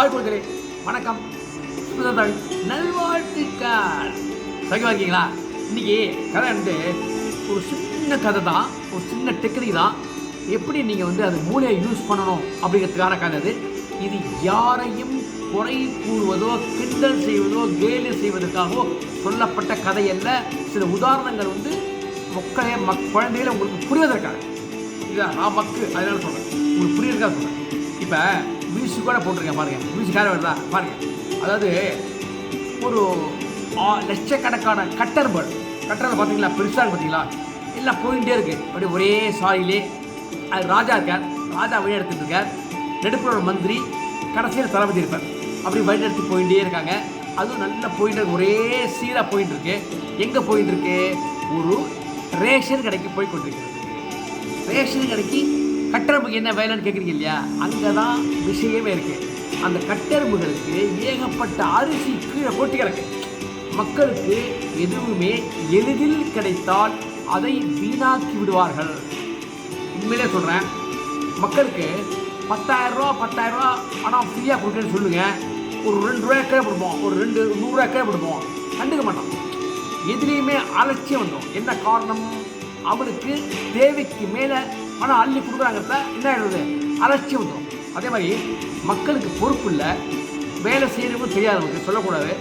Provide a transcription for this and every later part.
வாழ்த்துக்களே. வணக்கம். சுதந்திரம் நல்வாழ்த்துக்கள். சகிவா இருக்கீங்களா? இன்னைக்கு கதை வந்து ஒரு சின்ன கதை தான் ஒரு சின்ன டெக்னிக் தான். எப்படி நீங்கள் வந்து அது மூளையை யூஸ் பண்ணணும் அப்படிங்கிறதுக்கான கதை அது. இது யாரையும் குறை கூறுவதோ கிண்டல் செய்வதோ கேலி செய்வதற்காகவோ சொல்லப்பட்ட கதை அல்ல. சில உதாரணங்கள் வந்து மக்களை மக் குழந்தைகளை உங்களுக்கு புரிவதற்காக. இதுதான் நான் மக்கு அதனால சொல்கிறேன் உங்களுக்கு புரியுறதுக்காக சொல்கிறேன் இப்போ மியூசிக் கூட போட்டிருக்கேன் பாருங்கள் மியூசிக் யாரும் வருதா? பாருங்கள் அதாவது ஒரு லட்சக்கணக்கான கட்டர் பேர்டு கட்டரில் பார்த்தீங்களா பெருசாக பார்த்தீங்களா? எல்லாம் போயிட்டே இருக்கு. அப்படியே ஒரே சாயிலே அது ராஜா இருக்கார். ராஜா வழி எடுத்துட்டு இருக்கார். நெடுப்புற மந்திரி கடைசியில் தளபதி இருப்பார். அப்படி வழி எடுத்து போயிட்டே இருக்காங்க. அதுவும் நல்லா போயிட்டு இருக்கு. ஒரே சீராக போயிட்டு இருக்கு. எங்கே போயிட்டு இருக்கு? ஒரு ரேஷன் கடைக்கு போய் கொண்டிருக்கிறது. ரேஷன் கடைக்கு கட்டெரும்புக்கு என்ன வேலைன்னு கேட்குறீங்க இல்லையா? அங்கே தான் விஷயமே இருக்குது அந்த கட்டெரும்புகளுக்கு ஏகப்பட்ட அரிசி கீழே போட்டி கிடக்கு. மக்களுக்கு எதுவுமே எளிதில் கிடைத்தால் அதை வீணாக்கி விடுவார்கள். உண்மையிலே சொல்கிறேன் மக்களுக்கு பத்தாயிரம் ரூபா பத்தாயிரம் ரூபா ஃப்ரீயாக கொடுக்குறேன்னு சொல்லுங்கள் ஒரு ரெண்டு ரூபா கீழே கொடுப்போம். ஒரு ரெண்டு நூறுரூவா கீழே கொடுப்போம். கண்டுக்க மாட்டோம். எதுலேயுமே அலட்சியம் வந்தோம் என்ன காரணம்? அவனுக்கு தேவைக்கு மேலே ஆனால் அள்ளி கொடுக்குறாங்கிறத என்ன ஆகிடுது அலட்சியம் வந்துடும் அதே மாதிரி மக்களுக்கு பொறுப்பு இல்லை. வேலை செய்யறவங்க தெரியாதவங்க சொல்லக்கூடாது.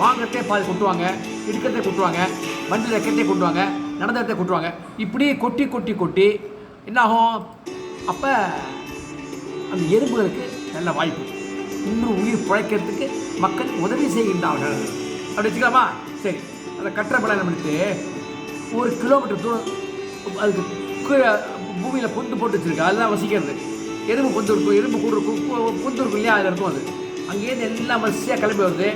வாங்குறதே பாதி கொட்டுவாங்க இடுக்கிறதே கொட்டுவாங்க வண்டியில் வைக்கிறதே கொட்டுவாங்க நடந்ததே கொட்டுவாங்க. இப்படி கொட்டி கொட்டி கொட்டி என்னாகும் அப்போ அந்த எறும்புகளுக்கு நல்ல வாய்ப்பு. இன்னும் உயிர் பிழைக்கிறதுக்கு மக்கள் உதவி செய்கின்றார்கள். அப்படி வச்சுக்கலாமா? சரி. அந்த கட்டுற படம் பண்ணிட்டு ஒரு கிலோமீட்டர் தூரம் அதுக்கு கீழே பூமியில் பொந்து போட்டு வச்சிருக்கு அதுதான் வசிக்கிறது எறும்பு பொந்து இருக்கும். எறும்பு கூடு இருக்கும். பொந்து இருக்கும் இல்லையா? அதில் இருக்கும் அது. அங்கேருந்து எல்லாம் வரிசையாக கிளம்பி வருது.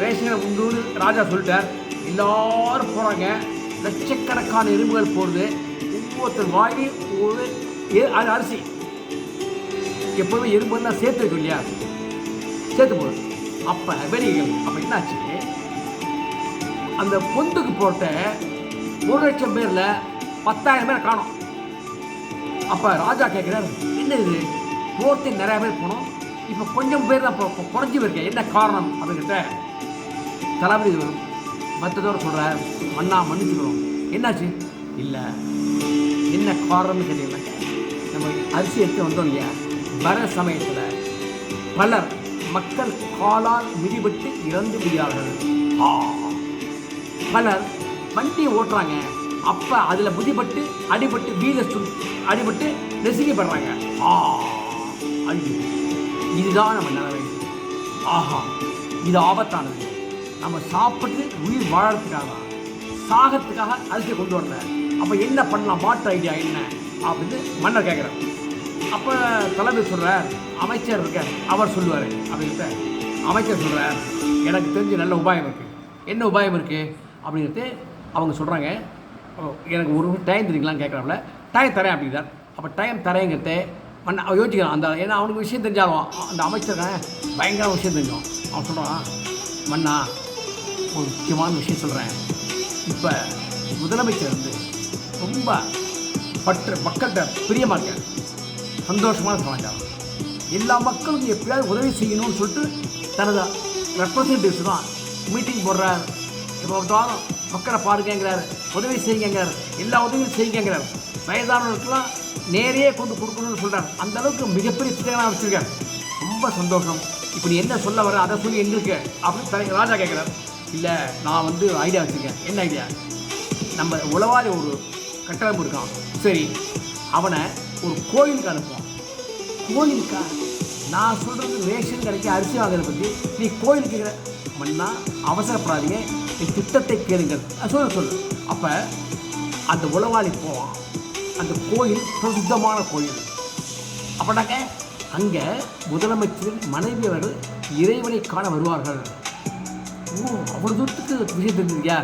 ரேஷனை உண்டுன்னு ராஜா சொல்லிட்டார். எல்லாரும் போகிறாங்க லட்சக்கணக்கான எறும்புகள் போடுது. ஒவ்வொருத்தர் வாங்கி ஒரு அது அரிசி. எப்போதுமே எறும்புன்னா சேர்த்து இருக்கும் இல்லையா? சேர்த்து போகுது அப்போ வெளியே அப்போ என்னாச்சு? அந்த பொந்துக்கு போட்ட ஒரு லட்சம் பேரில் பத்தாயிரம் பேர் காணும். அப்போ ராஜா கேட்குறாரு என்ன இது? போர்த்து நிறைய பேர் போனோம். இப்போ கொஞ்சம் பேர் தான் இப்போ குறைஞ்சி போயிருக்கேன் என்ன காரணம்? அப்படிங்கிட்ட தளபதி மற்றதோட சொல்கிறார் மண்ணா மன்னிச்சுக்கிறோம் என்னாச்சு? இல்லை. என்ன காரணம்னு தெரியல நம்ம அரிசி எடுத்து வந்தோம் இல்லையா? வர சமயத்தில் பலர் மக்கள் காலால் மிதிபட்டு இறந்து விடுகிறார்கள். ஆ. பலர் வண்டியை ஓட்டுறாங்க. அப்போ அதில் புதிப்பட்டு அடிபட்டு வீல சு அடிபட்டு நெசுக்கப்படுறாங்க ஆ ஐயோ. இதுதான் நம்ம நிலவை ஆஹா இது ஆபத்தானது. நம்ம சாப்பிட்டு உயிர் வாழறதுக்காக சாகத்துக்காக அரிசியை கொண்டு வரல. அப்போ என்ன பண்ணலாம்? மாற்று ஐடியா என்ன? அப்படின்னு மன்னர் கேட்குறாரு அப்போ தலைமை சொல்கிறார் அமைச்சர் இருக்கார் அவர் சொல்லுவார். அப்படின்ட்டு அமைச்சர் சொல்கிறார் எனக்கு தெரிஞ்ச நல்ல உபாயம் இருக்குது என்ன உபாயம் இருக்குது அப்படின்ட்டு அவங்க சொல்கிறாங்க எனக்கு ஒரு டைம் தெரியுங்களான்னு கேட்குறாப்புல டைம் தரேன் அப்படிங்கிறார். அப்போ டைம் தரேங்கிறத மன்ன யோசிக்கிறான். அந்த ஏன்னா அவனுக்கு விஷயம் தெரிஞ்சாலும் அந்த அமைச்சர் பயங்கர விஷயம் தெரிஞ்சோம். அவன் சொல்கிறான் மண்ணா ஒரு முக்கியமான விஷயம் சொல்கிறேன் இப்போ முதலமைச்சர் வந்து ரொம்ப பற்று மக்கள்கிட்ட பிரியமாக இருக்கார். சந்தோஷமான சமாச்சாரம். எல்லா மக்களுக்கும் எப்படியாவது உதவி செய்யணும்னு சொல்லிட்டு தனது ரெப்ரசன்டேட்டிவ்ஸ் தான் மீட்டிங் போடுறார். இப்போ பார்த்தாலும் மக்களை பாருங்கிறார் உதவி செய்யுங்கிறார் எல்லா உதவியும் செய்யுங்கிறார் வயதானவர்களுக்கெல்லாம் நேரையே கொண்டு கொடுக்கணும்னு சொல்கிறாங்க அந்த அளவுக்கு மிகப்பெரிய திட்டங்களாக வச்சுருக்கார் ரொம்ப சந்தோஷம். இப்போ நீ என்ன சொல்ல வர அதை சொல்லி எங்களுக்கு அப்படின்னு தலை ராஜா கேட்குறாரு இல்லை நான் வந்து ஐடியா வச்சுருக்கேன். என்ன ஐடியா நம்ம உளவாளி ஒரு கட்டமைப்பு இருக்கான். சரி அவனை ஒரு கோயிலுக்கு அனுப்புவான். கோயிலுக்கா? நான் சொல்கிறது ரேஷன் கிடைக்க அரிசி வாங்குறத பற்றி நீ கோயிலுக்கு மண்ணா அவசரப்படாதீங்க. நீ திட்டத்தை கேளுங்கள். சொல்ல சொல்லு சொல்லு. அப்போ அந்த உளவாளி போவான். அந்த கோயில் பிரசித்தமான கோயில். அப்படின்னாக்க அங்கே முதலமைச்சரின் மனைவி அவர்கள் இறைவனை காண வருவார்கள். ஓ அவ்வளோ தூரத்துக்கு விஷயம் தெரிஞ்சுங்க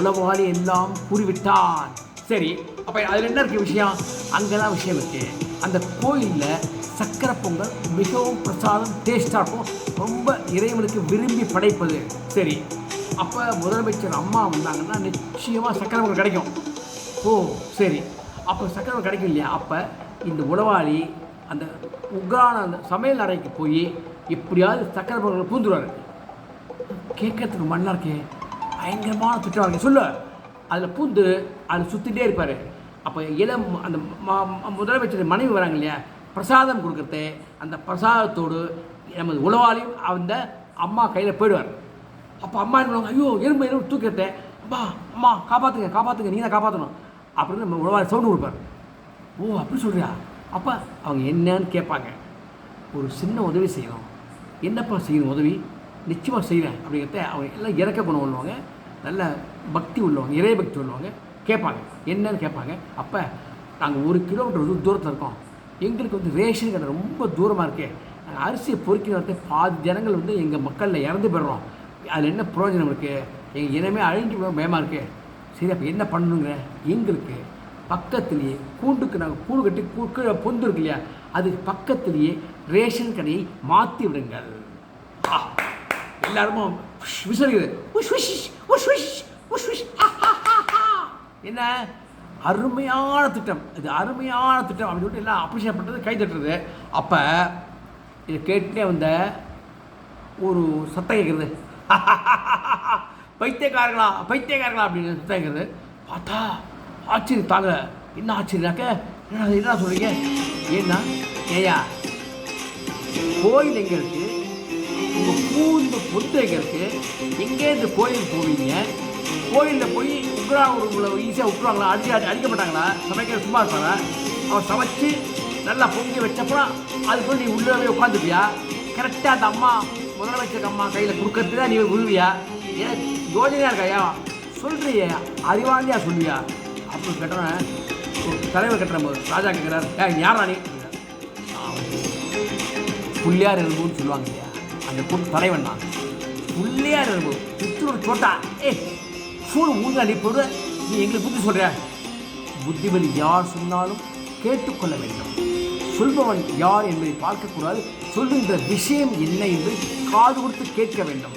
உளவாளி எல்லாம் கூறிவிட்டான் சரி அப்போ அதில் என்ன இருக்குது விஷயம்? அங்கே தான் விஷயம் இருக்குது அந்த கோயிலில் சக்கரை பொங்கல் மிகவும் பிரசாதம் டேஸ்டாக இருக்கும். ரொம்ப இறைவனுக்கு விரும்பி படைப்பது. சரி அப்போ முதலமைச்சர் அம்மா வந்தாங்கன்னா நிச்சயமாக சக்கரை பொங்கல் கிடைக்கும். ஓ சரி. அப்போ சக்கரை கிடைக்கும் இல்லையா அப்போ இந்த உளவாளி அந்த உக்ரான அந்த சமையல் அறைக்கு போய் எப்படியாவது சக்கரை பொங்கல் பூந்துருவாரு கேட்கறதுக்கு மண்ணாக இருக்கே. பயங்கரமான திட்டம் இருக்கு சொல்லு. அதில் பூந்து அதில் சுற்றிட்டே இருப்பார். அப்போ இளம் அந்த முதலமைச்சர் மனைவி வராங்க இல்லையா? பிரசாதம் கொடுக்குறது அந்த பிரசாதத்தோடு நமது உளவாளியும் அந்த அம்மா கையில் போயிடுவார். அப்போ அம்மா என்ன பண்ணுவாங்க? ஐயோ எறும்பு எறும்பு தூக்கிறத அம்மா அம்மா காப்பாற்றுங்க காப்பாற்றுங்க நீ தான் காப்பாற்றணும் அப்படின்னு நம்ம உளவாளி சவுண்டு கொடுப்பார். ஓ அப்படி சொல்கிறியா அப்போ அவங்க என்னன்னு கேட்பாங்க. ஒரு சின்ன உதவி செய்யணும். என்னப்பா செய்யணும் உதவி? நிச்சயமாக செய்வேன் அப்படிங்கிறத அவங்க எல்லாம் இறக்க குணம் உள்ளவங்க நல்ல பக்தி உள்ளவங்க இறை பக்தி உள்ளவங்க கேட்பாங்க. என்னன்னு கேட்பாங்க. அப்போ நாங்கள் ஒரு கிலோமீட்டர் தூரத்தில் இருக்கோம். எங்களுக்கு வந்து ரேஷன் கடை ரொம்ப தூரமாக இருக்கே. நாங்கள் அரிசியை பொறுக்கிறத வரது பாதி ஜனங்கள் வந்து எங்கள் மக்களில் இறந்து போயிடுறோம். அதில் என்ன பிரயோஜனம் இருக்குது எங்கள் இனமே அழிஞ்சு போய் பயமாக இருக்கே. சரி அப்போ என்ன பண்ணணுங்கிற? எங்களுக்கு பக்கத்திலேயே கூண்டுக்கு நாங்கள் கூடு கட்டி கூ- கீழே பொந்து இருக்கு இல்லையா? அதுக்கு பக்கத்திலேயே ரேஷன் கடையை மாற்றி விடுங்கள். ஆ, எல்லாருமும் என்ன? அருமையான திட்டம். இது அருமையான திட்டம் அப்படின்னு சொல்லிட்டு எல்லாம் அப்ரிஷியேட் பண்ணுறது கை தட்டுறது. அப்போ இதை கேட்டுட்டே வந்த ஒரு சத்தம் கேட்குறது பைத்தியக்காரங்களா பைத்தியக்காரங்களா அப்படின்னு சத்தம் பார்த்தா ஆச்சரியம் தாங்க என்ன ஆச்சரியாக்க என்ன என்ன சொல்கிறீங்க ஏன்னா ஏயா கோயில் எங்கே இருக்குது உங்கள் பூந்து பொட்டு எங்கே இருக்குது எங்கேருந்து கோயிலுக்கு போவீங்க? கோயிலில் போய் உக்ரா உங்களை ஈஸியாக விட்டுருவாங்களா அடிக்க அடி அடிக்க மாட்டாங்களா? சமைக்கிற சும்மா இருப்பாங்க அவன் சமைச்சு நல்லா பொங்கி வச்சப்பறம் அது போய் நீ உள்ளே போய் உட்காந்துப்பியா கரெக்டாக அந்த அம்மா முதலமைச்சர் அம்மா கையில் கொடுக்கறது தான் நீ விழுவியா ஏன் யோஜனையாக இருக்காயா? சொல்கிறிய அறிவாந்தியா சொல்லியா? அப்படி கட்டுறேன் தலைவர் கட்டுற போது ராஜா கேட்குறாரு ஏ யாரா நீ? புள்ளியார் எலும்புன்னு சொல்லுவாங்க இல்லையா? அந்த பொண்ணு தலைவன் தான். புள்ளியார் எலும்பு பித்தூர் தோட்டா ஏ ஃபோன் ஊங்க நீ போடு நீ எங்களுக்கு புத்தி சொல்கிற புத்திமதி யார் சொன்னாலும் கேட்டுக்கொள்ள வேண்டும். சொல்பவன் யார் என்பதை பார்க்கக்கூடாது. சொல்லுகின்ற விஷயம் என்ன என்று காது கொடுத்து கேட்க வேண்டும்.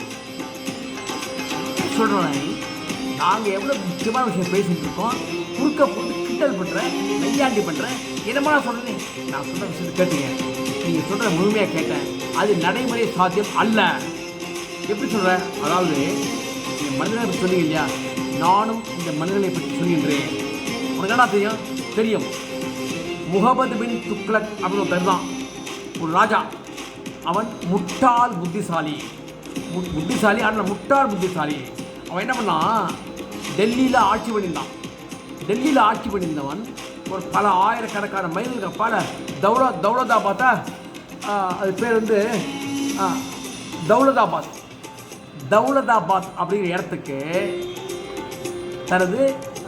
சொல்கிறேன் நாங்கள் எவ்வளோ முக்கியமான விஷயம் பேசிகிட்டு இருக்கோம். குறுக்க போட்டு கிண்டல் பண்ணுறேன் மெய்யாண்டி பண்ணுறேன் என்னமா சொல்கிறேன் நான் சொல்கிற விஷயத்தை கேட்டீங்க. நீங்கள் சொல்கிற முழுமையாக கேட்டேன். அது நடைமுறை சாத்தியம் அல்ல. எப்படி சொல்கிறேன் அதாவது நீங்கள் மனிதனை பற்றி சொன்னீங்க இல்லையா? நானும் இந்த மனிதனை பற்றி சொல்கின்றேன். உனக்கு என்ன தெரியும்? தெரியும். முகமது பின் துக்ளக் அப்படின்னு ஒரு பேர் தான். ஒரு ராஜா. அவன் முட்டாள் புத்திசாலி. மு- புத்திசாலி ஆனால் முட்டாள் புத்திசாலி. அவன் என்ன பண்ணான் டெல்லியில் ஆட்சி பண்ணியிருந்தான். டெல்லியில் ஆட்சி பண்ணியிருந்தவன் ஒரு பல ஆயிரக்கணக்கான மைல்களுக்கு பல தௌலா தௌலதாபாத்தா அது பேர் வந்து தௌலதாபாத். தௌலதாபாத் அப்படிங்கிற இடத்துக்கு தனது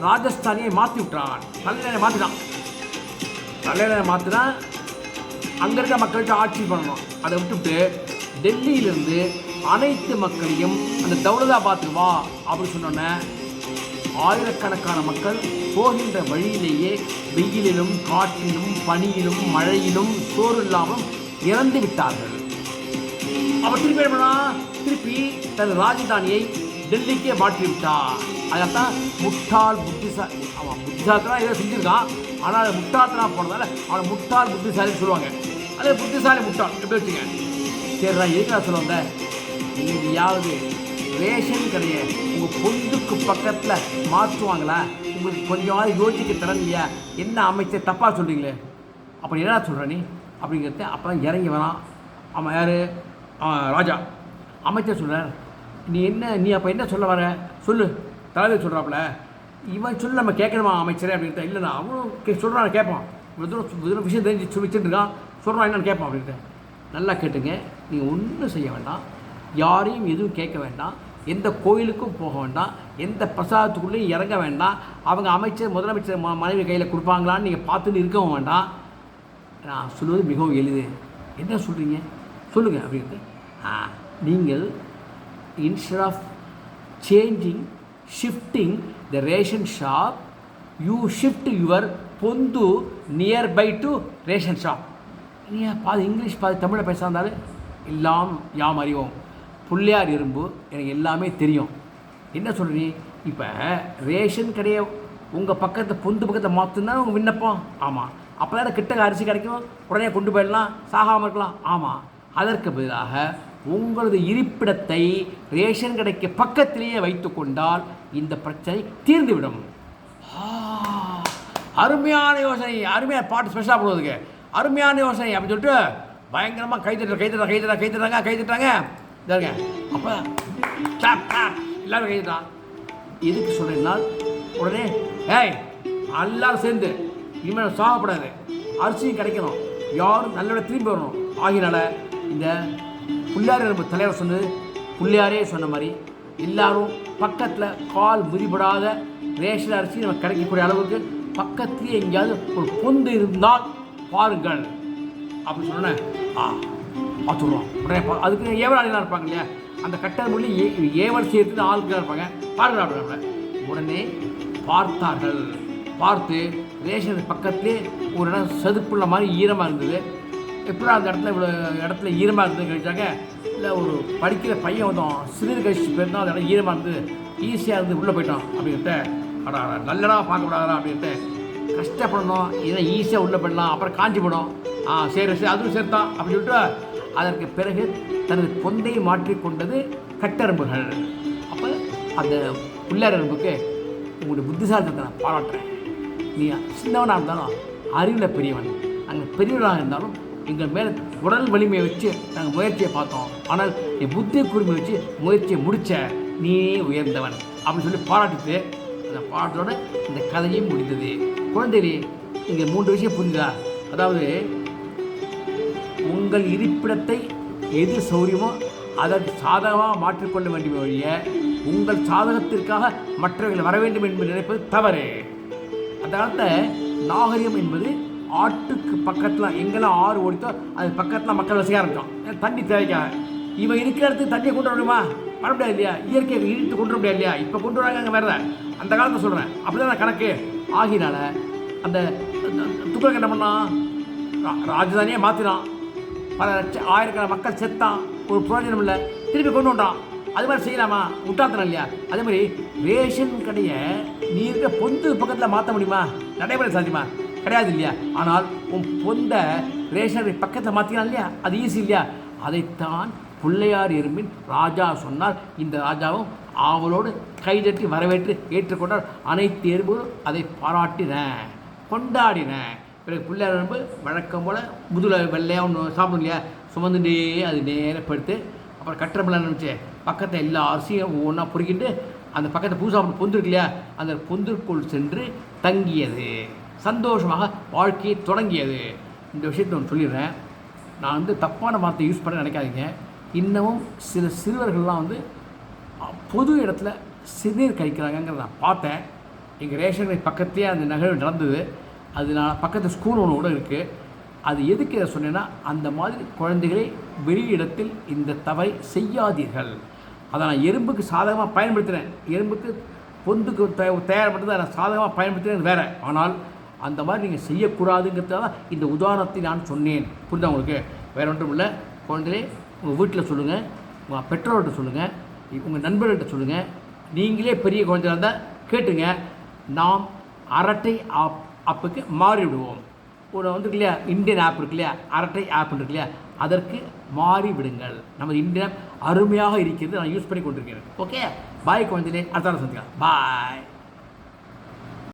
ராஜஸ்தானியை மாற்றி விட்டான் நல்ல மாற்றினான் நல்ல மாற்றினான் அங்கே இருக்க மக்களுக்கு ஆட்சி பண்ணணும். அதை விட்டுவிட்டு டெல்லியிலேருந்து அனைத்து மக்களையும் அந்த தௌலதாபாத்துக்கு வா அப்படின்னு சொன்னோன்னே ஆயிரக்கணக்கான மக்கள் போகின்ற வழியிலேயே வெயிலிலும் காற்றிலும் பனியிலும் மழையிலும் சோறு இல்லாமல் இறந்து விட்டார்கள். அவர் திருப்பி என்ன திருப்பி தன் ராஜதானியை டெல்லிக்கே மாற்றி விட்டார் அதைத்தான் முட்டாள் புத்திசா அவன் புத்திசாலித்தனா ஏதோ செஞ்சிருக்கான். ஆனால் அதை முட்டாள்தனா போனதால அவனை முட்டாள் புத்திசாலின்னு சொல்லுவாங்க. அதே புத்திசாலி முட்டாள். எப்படி வச்சுங்க? சரி நான் எதுக்கு நான் சொல்ல வந்தேன்? எங்கேயாவது ரேஷன் கடையை உங்கள் பொந்துக்கு பக்கத்தில் மாற்றுவாங்களா? உங்களுக்கு கொஞ்சமாவது யோசிக்க திறன் என்ன அமைச்சர் தப்பாக சொல்கிறீங்களே அப்படி என்ன சொல்கிற நீ? அப்படிங்கிறத அப்போ இறங்கி வரான். அவன் யார்? ராஜா. அமைச்சர் சொல்கிறார் நீ என்ன நீ அப்போ என்ன சொல்ல வர? சொல்லு. தலைவர் சொல்கிறாப்புல இவன் சொல்லி நம்ம கேட்கணுமா அமைச்சரே அப்படின்ட்டு. இல்லை நான் அவனும் கே சொல்கிறான் கேட்பான். இவ்வளோ தூரம் இவ்வளோ தூரம் விஷயம் தெரிஞ்சு சொல்லி இருக்கான் சொல்கிறான் என்னன்னு கேட்பான் அப்படின்ட்டு. நல்லா கேட்டுங்க நீங்கள் ஒன்றும் செய்ய வேண்டாம். யாரையும் எதுவும் கேட்க வேண்டாம். எந்த கோயிலுக்கும் போக வேண்டாம். எந்த பிரசாதத்துக்குள்ளேயும் இறங்க வேண்டாம். அவங்க அமைச்சர் முதலமைச்சர் ம மனைவி கையில் கொடுப்பாங்களான்னு நீங்கள் பார்த்துட்டு இருக்கவும் வேண்டாம். நான் சொல்வது மிகவும் எளிது. என்ன சொல்கிறீங்க சொல்லுங்கள் அப்படின்ட்டு. நீங்கள் instead of changing shifting the ration shop you shift your பொந்து நியர்பை டு ரேஷன் ஷாப் நீங்கள் பாதி இங்கிலீஷ் பாதி தமிழில் பேசாதாலே எல்லாம் யாம் அறிவோம். புள்ளையார் இரும்பு எனக்கு எல்லாமே தெரியும். என்ன சொல்கிறீ இப்போ ரேஷன் கடையை உங்கள் பக்கத்தை பொந்து பக்கத்தை மாற்றுனா உங்கள் விண்ணப்பம். ஆமாம் அப்போ தான் கிட்ட அரிசி கிடைக்கும். உடனே கொண்டு போயிடலாம். சாகாமல் இருக்கலாம். ஆமாம் அதற்கு பதிலாக உங்களது இருப்பிடத்தை ரேஷன் கடைக்கு பக்கத்திலேயே வைத்துக்கொண்டால் இந்த பிரச்சனை தீர்ந்துவிடும். ஆ, அருமையான யோசனை அருமையான பாட்டு ஸ்பெஷலாக போடுவதுக்கு. அருமையான யோசனை அப்படின்னு சொல்லிட்டு பயங்கரமாக கை தட்டுற கை கைத்தட்டாங்க கைத்தட்டாங்க இதாருங்க அப்போ கிளாப் கிளாப் எல்லாரும் கை எதுக்கு சொல்கிறேன்னா உடனே ஏய் எல்லாரும் சேர்ந்து இனிமேல் சாகப்படாது அரிசியும் கிடைக்கணும். யாரும் நல்ல திரும்பி வரணும். ஆகினால இந்த பிள்ளையார் நம்ம தலைவர் சொன்னது பிள்ளையாரே சொன்ன மாதிரி. எல்லாரும் பக்கத்தில் கால் முறிபடாத ரேஷன் அரிசி நம்ம கிடைக்கக்கூடிய அளவுக்கு பக்கத்துலேயே எங்கேயாவது ஒரு பொந்து இருந்தால் பாருங்கள். அப்படின்னு சொன்னேன் ஆ பார்த்துடுறோம் உடனே அதுக்கு ஏவலாளிகளாக இருப்பாங்க இல்லையா? அந்த கட்டர் மொழி ஏ ஏவல் செய்யறதுக்கு ஆளுக்களாக இருப்பாங்க. பாருங்கள் அப்படின்னாங்க உடனே பார்த்தார்கள். பார்த்து ரேஷன் பக்கத்துலேயே ஒரு இடம் சதுப்புள்ள மாதிரி ஈரமாக இருந்தது. எப்படா அந்த இடத்துல இவ்வளோ இடத்துல ஈரமாக இருந்தது கழிச்சாங்க இல்லை ஒரு படிக்கிற பையன் வந்தோம் சிறிது கழிச்சு போயிருந்தோம் அந்த இடம் ஈரமாக இருந்து ஈஸியாக இருந்து உள்ளே போயிட்டோம் அப்படின்ட்டு. அடா நல்லடா பார்க்கக்கூடாதா அப்படின்ட்டு. கஷ்டப்படணும் இதை ஈஸியாக உள்ளே போயிடலாம் அப்புறம் காஞ்சி போடும் ஆ சரி சரி அதுவும் சேர்த்தான் அப்படின்னு சொல்லிட்டு அதற்கு பிறகு தனது பொந்தையை மாற்றிக்கொண்டது கட்டரம்புகள். அப்போ அந்த பிள்ளையார் உங்களுடைய புத்திசாலித்தத்தை நான் பாராட்டுறேன். நீ சின்னவனாக இருந்தாலும் அறிவில் பெரியவன். அங்கே பெரியவனாக இருந்தாலும் எங்கள் மேலே உடல் வலிமையை வச்சு நாங்கள் முயற்சியை பார்த்தோம். ஆனால் என் புத்தி கூர்மை வச்சு முயற்சியை முடித்த நீயே உயர்ந்தவன் அப்படின்னு சொல்லி பாராட்டிட்டு அந்த பாட்டோட இந்த கதையும் முடிந்தது. குழந்தைகளே நீங்கள் மூன்று விஷயம் புரிஞ்சுதா? அதாவது உங்கள் இருப்பிடத்தை எது சௌரியமோ அதற்கு சாதகமாக மாற்றிக்கொள்ள வேண்டிய வழிய உங்கள் சாதகத்திற்காக மற்றவர்கள் வர வேண்டும் என்று நினைப்பது தவறு. அந்த காலத்தில் நாகரிகம் என்பது ஆட்டுக்கு பக்கத்தில் எங்கெல்லாம் ஆறு ஓடித்தோ அது பக்கத்தில் மக்கள் வசிக்க ஆரம்பித்தோம் தண்ணி தேவைக்காக இவன் இருக்கிற இடத்துக்கு தண்ணியை கொண்டு வர முடியுமா? வர முடியாது இல்லையா? இயற்கையை இழுத்து கொண்டு வர முடியாது இல்லையா? இப்போ கொண்டு வராங்க அங்கே வேறு. அந்த காலத்தில் சொல்கிறேன் அப்படி கணக்கு? ஆகினால அந்த துக்ளக் என்ன பண்ணான்? ராஜதானியே மாற்றினான் பல லட்சம் ஆயிரக்கணக்கான மக்கள் செத்தான். ஒரு புரோஜனம் இல்லை. திருப்பி கொண்டு வந்தான். அது மாதிரி செய்யலாமா? முட்டாத்தனம் இல்லையா? அதே மாதிரி ரேஷன் கடையை நீ இருக்க பொந்து பக்கத்தில் மாற்ற முடியுமா? நடைமுறை சாத்தியமா? கிடையாது இல்லையா? ஆனால் உன் பொந்த ரேஷன் பக்கத்தில் மாற்றிக்கலாம் இல்லையா? அது ஈஸி இல்லையா? அதைத்தான் பிள்ளையார் எறும்பின் ராஜா சொன்னார். இந்த ராஜாவும் ஆவலோடு கைதட்டி வரவேற்று ஏற்றுக்கொண்டார். அனைத்து எறும்புகளும் அதை பாராட்டின கொண்டாடின. பிறகு பிள்ளையார் எறும்பு வழக்கம் போல் முதுல வெள்ளையாக ஒன்று சாப்பிடும் இல்லையா? சுமந்துட்டே அது நேரா படுத்து அப்புறம் கட்டுறப்பில் நினச்சி? பக்கத்தை எல்லா அரிசியும் ஒவ்வொன்றா பொறுக்கிட்டு அந்த பக்கத்தை பூசா பொந்து இருக்கு இல்லையா? அந்த பொந்திற்குள் சென்று தங்கியது. சந்தோஷமாக வாழ்க்கையை தொடங்கியது. இந்த விஷயத்தை ஒன்று சொல்லிடுறேன். நான் வந்து தப்பான வார்த்தை யூஸ் பண்ண நினைக்காதீங்க. இன்னமும் சில சிறுவர்கள்லாம் வந்து பொது இடத்துல சிறுநீர் கழிக்கிறாங்கங்கிறத நான் பார்த்தேன். எங்கள் ரேஷன் கடை பக்கத்தையே அந்த நிகழ்வு நடந்தது. அது நான் பக்கத்து ஸ்கூல் ஒன்று கூட இருக்குது அது எதுக்கு இதை சொன்னேன்னா அந்த மாதிரி குழந்தைகளை வெளியிடத்தில் இந்த தவறை செய்யாதீர்கள். அதை நான் எறும்புக்கு சாதகமாக பயன்படுத்தினேன். எறும்புக்கு பொந்துக்கு தயார் தயார்படுத்ததை நான் சாதகமாக பயன்படுத்துகிறேன் வேறு. ஆனால் அந்த மாதிரி நீங்கள் செய்யக்கூடாதுங்கிறதுனால இந்த உதாரணத்தை நான் சொன்னேன். புரியுதா உங்களுக்கு? வேறு ஒன்றும் இல்லை. குழந்தைகளே உங்கள் வீட்டில் சொல்லுங்கள் உங்கள் பெற்றோர்கிட்ட சொல்லுங்கள் உங்கள் நண்பர்கிட்ட சொல்லுங்கள் நீங்களே பெரிய குழந்தையாக இருந்தால் கேட்டுங்க. நாம் அரட்டை ஆப் ஆப்புக்கு மாறிவிடுவோம். ஒரு வந்து இல்லையா இந்தியன் ஆப் இருக்கு இல்லையா அரட்டை ஆப் இருக்கு இல்லையா அதற்கு மாறி விடுங்கள் நமது இந்தியன் அருமையாக இருக்கிறது. நான் யூஸ் பண்ணி கொண்டிருக்கிறேன். ஓகே? பாய் குழந்தைகளே. அடுத்த சந்திக்கலாம். பாய்.